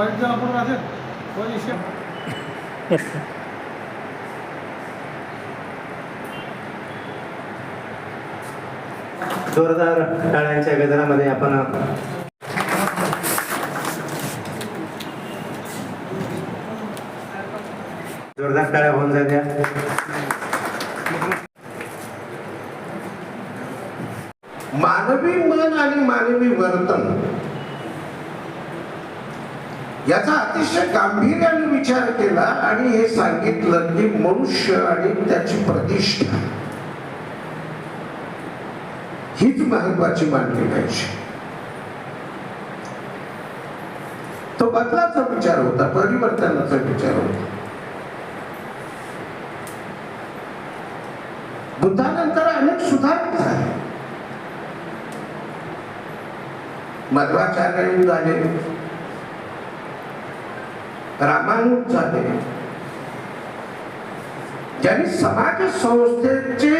কয়েকজন আপনারা আছেন ওই এসে जोरदार टाळ्यांच्या गजरामध्ये आपण जोरदार टाळ्या होऊन जात्या मानवी मन आणि मानवी वर्तन याचा अतिशय गांभीर्याने विचार केला आणि हे सांगितलं की मनुष्य आणि त्याची प्रतिष्ठा. हीच महत्वाची मानली पाहिजे. तो बदलाचा विचार होता परिवर्तनाचा विचार होता. बुद्धानंतर अनेक सुधारणा झाले मध्वाचार्य झाले रामानुज झाले ज्यांनी समाज संस्थेचे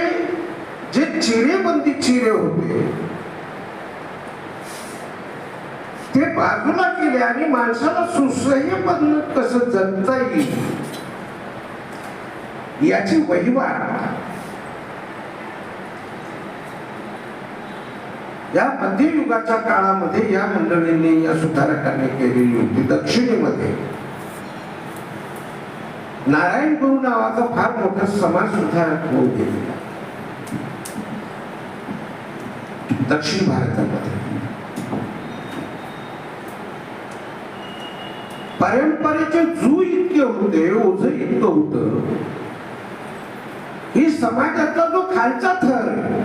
जे चिरेबंदी चिरे होते ते बाजूला केले आणि माणसाला सुसह्य पद्धत कसं जगता येईल? याची वहिवाट. या मध्ययुगाच्या काळामध्ये या मंडळींनी या सुधारकांनी केलेली होती दक्षिणेमध्ये. नारायण गुरु नावाचा फार मोठा समाज सुद्धा होऊन गेलेला दक्षिण भारतामध्ये. परंपरेचे जू इतके होते ओझ इतकं होत. ही समाजातला जो खालचा थर आहे,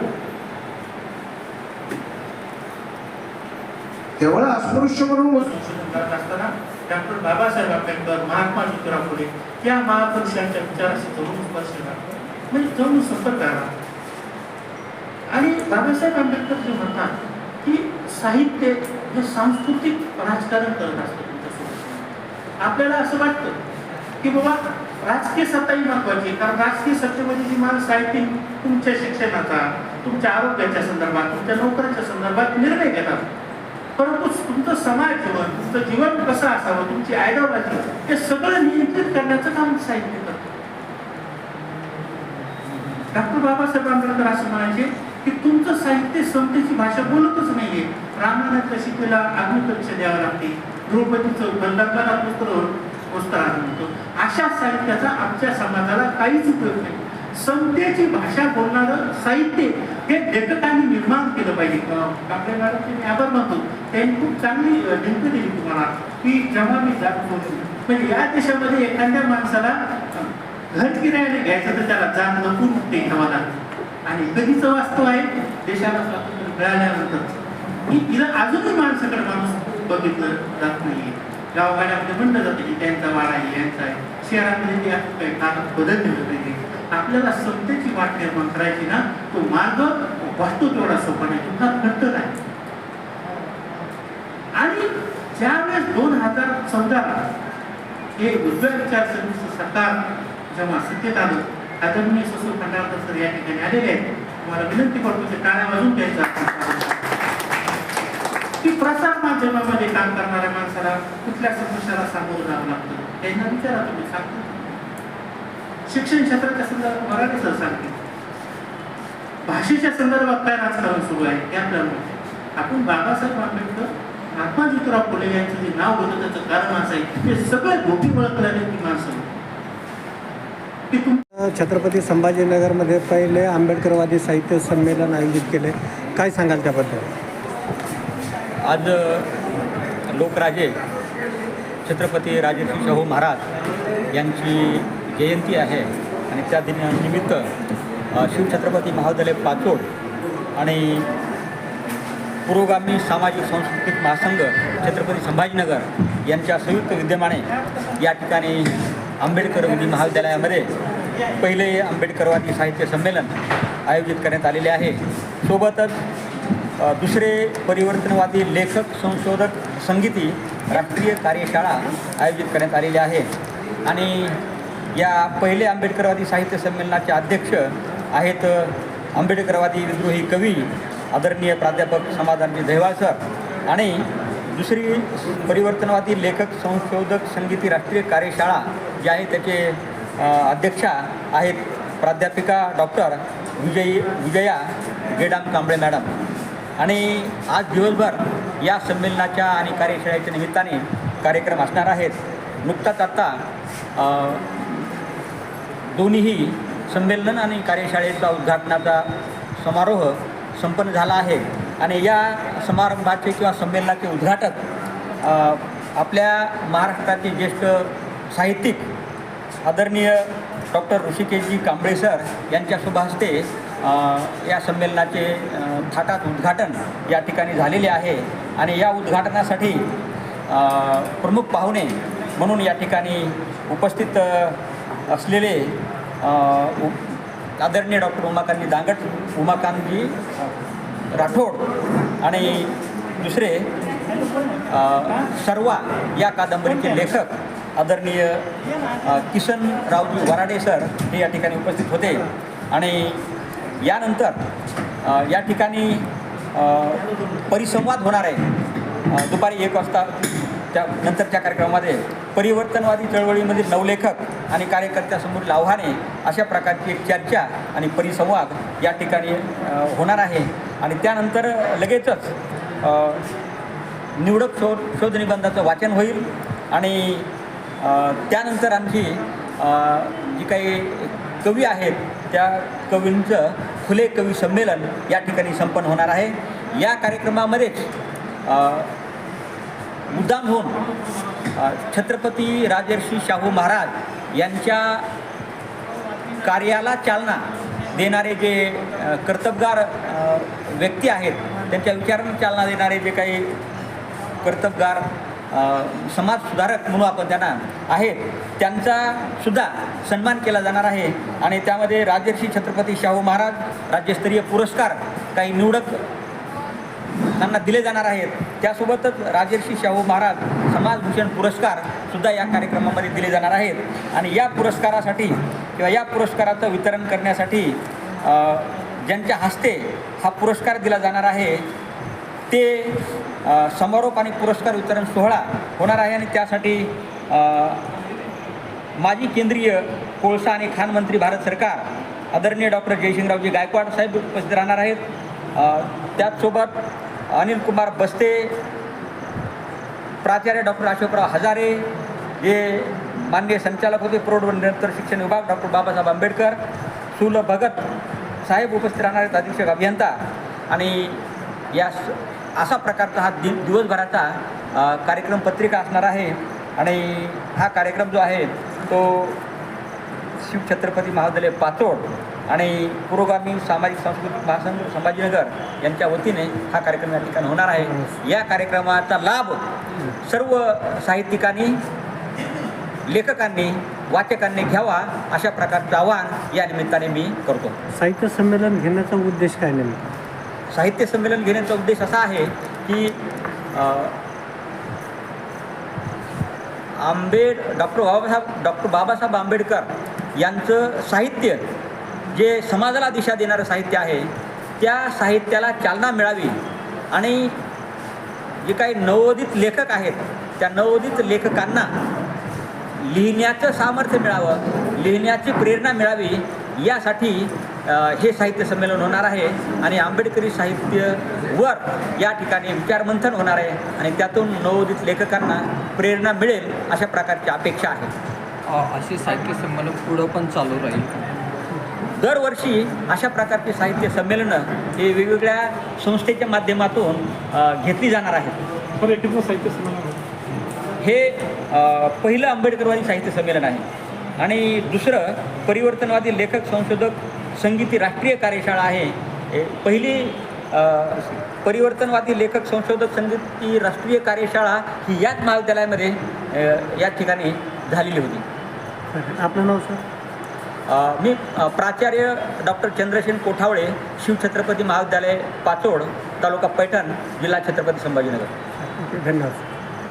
केवळ अस्पृश्य म्हणून वस्तू असताना डॉक्टर बाबासाहेब आंबेडकर महात्मा ज्योतिराव फुले या महापुरुषांच्या विचाराशी जवळून स्पर्श झाला म्हणजे जवळून संपर्क आला आणि बाबासाहेब आंबेडकर जे म्हणतात की साहित्य हे सांस्कृतिक राजकारण करत असतं तुमच्यासोबत. आपल्याला असं वाटतं की बाबा राजकीय सत्ताही महत्वाची कारण राजकीय सत्तेमध्ये जी माणसं साहित्य ती तुमच्या शिक्षणाचा तुमच्या आरोग्याच्या संदर्भात तुमच्या नोकऱ्याच्या संदर्भात निर्णय घेतात. परंतु तुमचं समाज जीवन तुमचं जीवन कसं असावं तुमची आयडिओलॉजी हे सगळं नियंत्रित करण्याचं काम साहित्य करतो. डॉक्टर बाबासाहेब आंबेडकर असं म्हणायचे की तुमचं साहित्य समतेची भाषा बोलतच नाहीये. रामायणाच्या शिकेला अग्निपरीक्षा द्यावं लागते. द्रौपदीचं गंधात्माला पुत्र पुस्तक म्हणतो अशा साहित्याचा आमच्या समाजाला काहीच उपयोग नाही. समतेची भाषा बोलणारं साहित्य हे लेखकांनी निर्माण केलं पाहिजे. अं, आपल्या मॅडमचे मी आभार मानतो. त्यांनी खूप चांगली अं, लिंक दिली तुम्हाला की जेव्हा मी जात होतो म्हणजे या देशामध्ये एखाद्या माणसाला घर किरायाने घ्यायचं तर त्याला जाण नको ते ठेवायला आणि कधीचं वास्तव आहे देशाला स्वातंत्र्य मिळाल्यानंतर. मी तिला अजूनही माणसाकडे माणूस बघितलं जात नाहीये. गावगाड्यामध्ये म्हणलं जातं की त्यांचा वाडा आहे यांचा आहे. शहरामध्ये ते असं काही फार बदल दिलं नाही आपल्याला सत्तेची वाट निर्माण करायची ना तो मार्ग वाटतो तेवढा सोपा नाही तुम्हाला फार खर्च आहे आणि ज्यावेळेस दोन हजार चौदा हे उजव्या विचारसरणीचं सरकार जेव्हा सत्तेत आलं आदरणीय ससुर खंडाळकर सर या ठिकाणी आलेले आहेत तुम्हाला विनंती करतो ते टाळ्या वाजून द्यायचा की प्रसार माध्यमामध्ये काम करणाऱ्या माणसाला कुठल्या समस्याला सामोरं जावं लागतं त्यांना विचारा तुम्ही सांगतो. शिक्षण क्षेत्राच्या संदर्भात मराठी सर सांगते भाषेच्या संदर्भात काय राजकारण सुरू आहे माहिती आहे. आपण बाबासाहेब आंबेडकर महात्मा ज्योतिराव फुले यांचं जे नाव होतं त्याचं कारण असं आहे ते सगळे धोकी ओळखलेले ती माणसं छत्रपती संभाजीनगरमध्ये पहिले आंबेडकरवादी साहित्य संमेलन आयोजित केले. काय सांगाल त्याबद्दल? आज लोकराजे छत्रपती राजर्षी शाहू महाराज यांची जयंती आहे आणि त्या दिनानिमित्त शिवछत्रपती महाविद्यालय पाचोड आणि पुरोगामी सामाजिक सांस्कृतिक महासंघ छत्रपती संभाजीनगर यांच्या संयुक्त विद्यमाने या ठिकाणी आंबेडकरवादी महाविद्यालयामध्ये पहिले आंबेडकरवादी साहित्य संमेलन आयोजित करण्यात आलेले आहे. सोबतच दुसरे परिवर्तनवादी लेखक संशोधक संगीती राष्ट्रीय कार्यशाळा आयोजित करण्यात आलेली आहे. आणि या पहिले आंबेडकरवादी साहित्य संमेलनाचे अध्यक्ष आहेत आंबेडकरवादी विद्रोही कवी आदरणीय प्राध्यापक समाधानजी दहिवाळ सर आणि दुसरी परिवर्तनवादी लेखक संशोधक संगीती राष्ट्रीय कार्यशाळा जी आहे त्याचे अध्यक्षा आहेत प्राध्यापिका डॉक्टर विजयी विजया गेडाम कांबळे मॅडम. आणि आज दिवसभर या संमेलनाच्या आणि कार्यशाळेच्या निमित्ताने कार्यक्रम असणार आहेत. नुकताच आत्ता दोन्हीही संमेलन आणि कार्यशाळेचा उद्घाटनाचा समारोह संपन्न झाला आहे. आणि या समारंभाचे किंवा संमेलनाचे उद्घाटक आपल्या महाराष्ट्राचे ज्येष्ठ साहित्यिक आदरणीय डॉक्टर ऋषिकेशजी कांबळे सर यांच्या शुभ हस्ते या संमेलनाचे थाटात उद्घाटन या ठिकाणी झालेले आहे. आणि या उद्घाटनासाठी प्रमुख पाहुणे म्हणून या ठिकाणी उपस्थित असलेले आदरणीय डॉक्टर उमाकांतजी दांगट उमाकांतजी राठोड आणि दुसरे सर्वा या कादंबरीचे लेखक आदरणीय अ, किसनरावजी वराडे सर हे या ठिकाणी उपस्थित होते. आणि यानंतर या ठिकाणी परिसंवाद होणार आहे. दुपारी एक वाजता त्या नंतरच्या कार्यक्रमामध्ये परिवर्तनवादी चळवळीमधील नवलेखक आणि कार्यकर्त्यासमोरील आव्हाने अशा प्रकारची एक चर्चा आणि परिसंवाद या ठिकाणी होणार आहे. आणि त्यानंतर लगेचच निवडक शोध शोधनिबंधाचं वाचन होईल. आणि त्यानंतर आणखी जी काही कवी आहेत त्या कवींचं खुले कवी संमेलन या ठिकाणी संपन्न होणार आहे. या कार्यक्रमामध्येच मुद्दाम होऊन छत्रपती राजर्षी शाहू महाराज यांच्या कार्याला चालना देणारे जे कर्तबगार व्यक्ती आहेत त्यांच्या विचारांना चालना देणारे जे काही कर्तबगार समाज सुधारक म्हणून आपण त्यांना आहेत त्यांचा सुद्धा सन्मान केला जाणार आहे. आणि त्यामध्ये राजर्षी छत्रपती शाहू महाराज राज्यस्तरीय पुरस्कार काही निवडक त्यांना दिले जाणार आहेत. त्यासोबतच राजर्षी शाहू महाराज समाजभूषण पुरस्कार सुद्धा या कार्यक्रमामध्ये दिले जाणार आहेत. आणि या पुरस्कारासाठी किंवा या पुरस्काराचं वितरण करण्यासाठी ज्यांच्या हस्ते हा पुरस्कार दिला जाणार आहे ते समारोप आणि पुरस्कार वितरण सोहळा होणार आहे आणि त्यासाठी माजी केंद्रीय कोळसा आणि खाण मंत्री भारत सरकार आदरणीय डॉक्टर जयसिंगरावजी गायकवाड साहेब उपस्थित राहणार आहेत. त्याचसोबत अनिल कुमार बस्ते प्राचार्य डॉक्टर अशोकराव हजारे जे माननीय संचालक होते प्रौढ व निरंतर शिक्षण विभाग डॉक्टर बाबासाहेब आंबेडकर सुल भगत साहेब उपस्थित राहणारे अधीक्षक अभियंता. आणि या असा प्रकारचा हा दि दिवसभराचा कार्यक्रम पत्रिका असणार आहे. आणि हा कार्यक्रम जो आहे तो शिवछत्रपती महाविद्यालय पाचोड आणि पुरोगामी सामाजिक सांस्कृतिक महासंघ संभाजीनगर यांच्या वतीने हा कार्यक्रम या ठिकाणी होणार आहे. या कार्यक्रमाचा लाभ सर्व साहित्यिकांनी लेखकांनी वाचकांनी घ्यावा अशा प्रकारचं आवाहन या निमित्ताने मी करतो. साहित्य संमेलन घेण्याचा उद्देश काय नेमका? साहित्य संमेलन घेण्याचा उद्देश असा आहे की आंबेड डॉक्टर बाबासाहेब डॉक्टर बाबासाहेब आंबेडकर यांचं साहित्य जे समाजाला दिशा देणारं साहित्य आहे त्या साहित्याला चालना मिळावी. आणि जे काही नवोदित लेखक आहेत त्या नवोदित लेखकांना लिहिण्याचं सामर्थ्य मिळावं लिहिण्याची प्रेरणा मिळावी यासाठी हे साहित्य संमेलन होणार आहे. आणि आंबेडकरी साहित्यवर या ठिकाणी विचारमंथन होणार आहे. आणि त्यातून नवोदित लेखकांना प्रेरणा मिळेल अशा प्रकारची अपेक्षा आहे. असे साहित्य संमेलन पुढं पण चालू राहील. दरवर्षी अशा प्रकारची साहित्य संमेलनं हे वेगवेगळ्या संस्थेच्या माध्यमातून घेतली जाणार आहेत. साहित्य संमेलन? हे पहिलं आंबेडकरवादी साहित्य संमेलन आहे. आणि दुसरं परिवर्तनवादी लेखक संशोधक संगीती राष्ट्रीय कार्यशाळा आहे. हे पहिली परिवर्तनवादी लेखक संशोधक संगीती राष्ट्रीय कार्यशाळा ही याच महाविद्यालयामध्ये या ठिकाणी झालेली होती. आपलं नाव सर? मी प्राचार्य डॉक्टर चंद्रसेन कोठावळे शिवछत्रपती महाविद्यालय पाचोड तालुका पैठण जिल्हा छत्रपती संभाजीनगर. धन्यवाद.